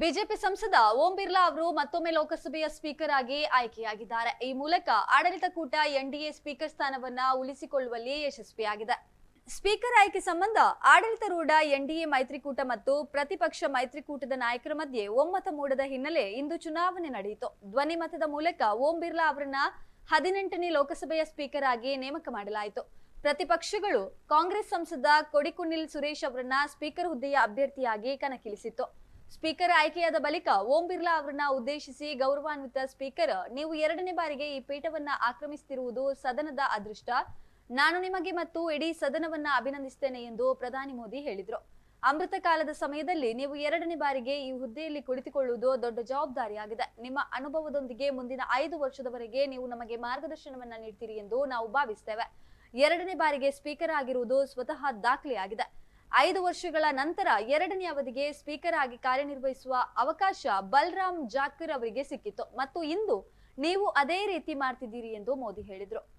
BJP ಸಂಸದ ಓಂ ಬಿರ್ಲಾ ಅವರು ಮತ್ತೊಮ್ಮೆ ಲೋಕಸಭೆಯ ಸ್ಪೀಕರ್ ಆಗಿ ಆಯ್ಕೆಯಾಗಿದ್ದಾರೆ. ಈ ಮೂಲಕ ಆಡಳಿತ ಕೂಟ ಎನ್ಡಿಎ ಸ್ಪೀಕರ್ ಸ್ಥಾನವನ್ನ ಉಳಿಸಿಕೊಳ್ಳುವಲ್ಲಿ ಯಶಸ್ವಿಯಾಗಿದೆ. ಸ್ಪೀಕರ್ ಆಯ್ಕೆ ಸಂಬಂಧ ಆಡಳಿತಾರೂಢ ಎನ್ಡಿಎ ಮೈತ್ರಿಕೂಟ ಮತ್ತು ಪ್ರತಿಪಕ್ಷ ಮೈತ್ರಿಕೂಟದ ನಾಯಕರ ಮಧ್ಯೆ ಒಮ್ಮತ ಮೂಡದ ಹಿನ್ನೆಲೆ ಇಂದು ಚುನಾವಣೆ ನಡೆಯಿತು. ಧ್ವನಿ ಮತದ ಮೂಲಕ ಓಂ ಬಿರ್ಲಾ ಅವರನ್ನ ಹದಿನೆಂಟನೇ ಲೋಕಸಭೆಯ ಸ್ಪೀಕರ್ ಆಗಿ ನೇಮಕ ಮಾಡಲಾಯಿತು. ಪ್ರತಿಪಕ್ಷಗಳು ಕಾಂಗ್ರೆಸ್ ಸಂಸದ ಕೊಡಿಕುನಿಲ್ ಸುರೇಶ್ ಅವರನ್ನ ಸ್ಪೀಕರ್ ಹುದ್ದೆಯ ಅಭ್ಯರ್ಥಿಯಾಗಿ ಕಣಕ್ಕಿಳಿಸಿತ್ತು. ಸ್ಪೀಕರ್ ಆಯ್ಕೆಯಾದ ಬಳಿಕ ಓಂ ಬಿರ್ಲಾ ಅವರನ್ನ ಉದ್ದೇಶಿಸಿ ಗೌರವಾನ್ವಿತ ಸ್ಪೀಕರ್, ನೀವು ಎರಡನೇ ಬಾರಿಗೆ ಈ ಪೀಠವನ್ನ ಆಕ್ರಮಿಸುತ್ತಿರುವುದು ಸದನದ ಅದೃಷ್ಟ. ನಾನು ನಿಮಗೆ ಮತ್ತು ಇಡೀ ಸದನವನ್ನ ಅಭಿನಂದಿಸುತ್ತೇನೆ ಎಂದು ಪ್ರಧಾನಿ ಮೋದಿ ಹೇಳಿದರು. ಅಮೃತ ಕಾಲದ ಸಮಯದಲ್ಲಿ ನೀವು ಎರಡನೇ ಬಾರಿಗೆ ಈ ಹುದ್ದೆಯಲ್ಲಿ ಕುಳಿತುಕೊಳ್ಳುವುದು ದೊಡ್ಡ ಜವಾಬ್ದಾರಿಯಾಗಿದೆ. ನಿಮ್ಮ ಅನುಭವದೊಂದಿಗೆ ಮುಂದಿನ ಐದು ವರ್ಷದವರೆಗೆ ನೀವು ನಮಗೆ ಮಾರ್ಗದರ್ಶನವನ್ನ ನೀಡ್ತೀರಿ ಎಂದು ನಾವು ಭಾವಿಸ್ತೇವೆ. ಎರಡನೇ ಬಾರಿಗೆ ಸ್ಪೀಕರ್ ಆಗಿರುವುದು ಸ್ವತಃ ದಾಖಲೆಯಾಗಿದೆ. ಐದು ವರ್ಷಗಳ ನಂತರ ಎರಡನೇ ಅವಧಿಗೆ ಸ್ಪೀಕರ್ ಆಗಿ ಕಾರ್ಯನಿರ್ವಹಿಸುವ ಅವಕಾಶ ಬಲರಾಮ್ ಜಾಕರ್ ಅವರಿಗೆ ಸಿಕ್ಕಿತ್ತು. ಮತ್ತು ಇಂದು ನೀವು ಅದೇ ರೀತಿ ಮಾಡ್ತಿದ್ದೀರಿ ಎಂದು ಮೋದಿ ಹೇಳಿದ್ರು.